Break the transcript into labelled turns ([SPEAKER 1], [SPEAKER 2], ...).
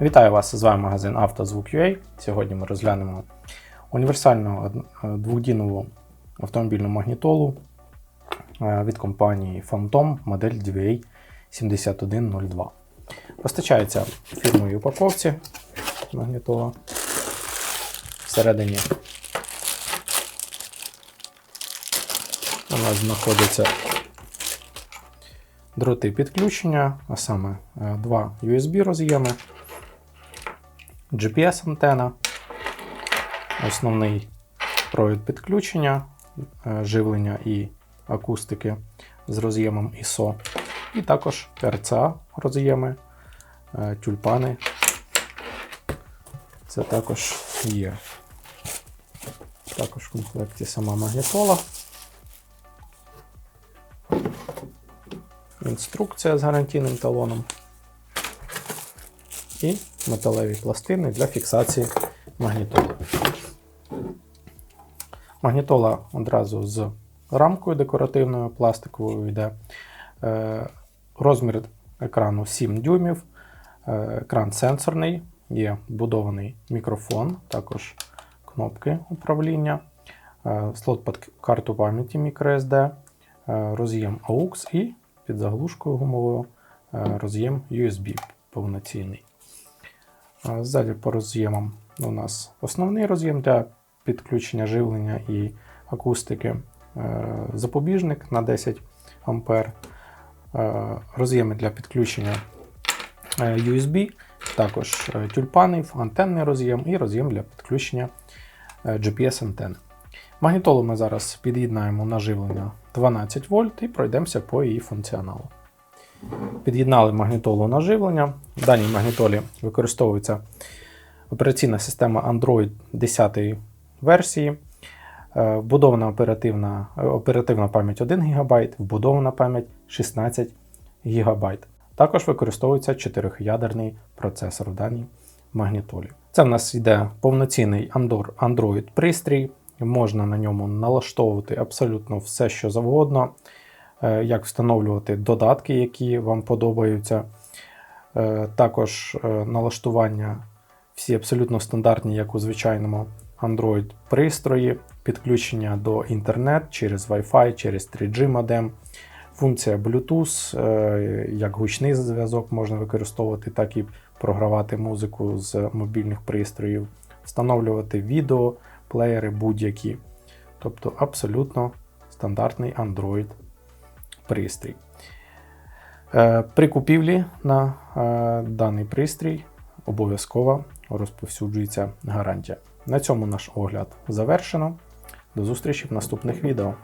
[SPEAKER 1] Вітаю вас! З вами магазин «Автозвук.UA». Сьогодні ми розглянемо універсальну е, двохдінову автомобільну магнітолу е, від компанії Phantom модель DVA 7102. Постачається в фірмовій упаковці магнітола. Всередині у нас знаходяться дроти підключення, а саме е, два USB роз'єми, GPS-антена, основний провід підключення, е, живлення і акустики з роз'ємом ISO, і також RCA роз'єми, е, тюльпани. Це також є. Також в комплекті сама магнітола. Інструкція з гарантійним талоном і металеві пластини для фіксації магнітоли. Магнітола одразу з рамкою декоративною пластиковою йде. Е, Розмір екрану 7 дюймів, е, екран сенсорний, є вбудований мікрофон, також кнопки управління, е, слот під карту пам'яті microSD, роз'єм AUX і під заглушкою гумовою роз'єм USB повноцінний. Ззаді по роз'ємам у нас основний роз'єм для підключення живлення і акустики, е, запобіжник на 10 А, е, роз'єми для підключення USB, також е, тюльпани, антенний роз'єм і роз'єм для підключення GPS-антени. Магнітолу ми зараз під'єднаємо на живлення 12 вольт і пройдемося по її функціоналу. Під'єднали магнітолу на живлення. В даній магнітолі використовується операційна система Android 10 версії, е, вбудована оперативна, оперативна пам'ять 1 ГБ, вбудована пам'ять 16 ГБ. Також використовується 4-ядерний процесор в даній магнітолі. Це в нас йде повноцінний Android пристрій. Можна на ньому налаштовувати абсолютно все, що завгодно, як встановлювати додатки, які вам подобаються. Е, Також е, налаштування всі абсолютно стандартні, як у звичайному Android пристрої, підключення до інтернет через Wi-Fi, через 3G модем. Функція Bluetooth, е, як гучний зв'язок можна використовувати, так і програвати музику з мобільних пристроїв, встановлювати відео, плеєри будь-які. Тобто абсолютно стандартний Android пристрій. Е, При купівлі на е, даний пристрій обов'язково розповсюджується гарантія. На цьому наш огляд завершено. До зустрічі в наступних відео.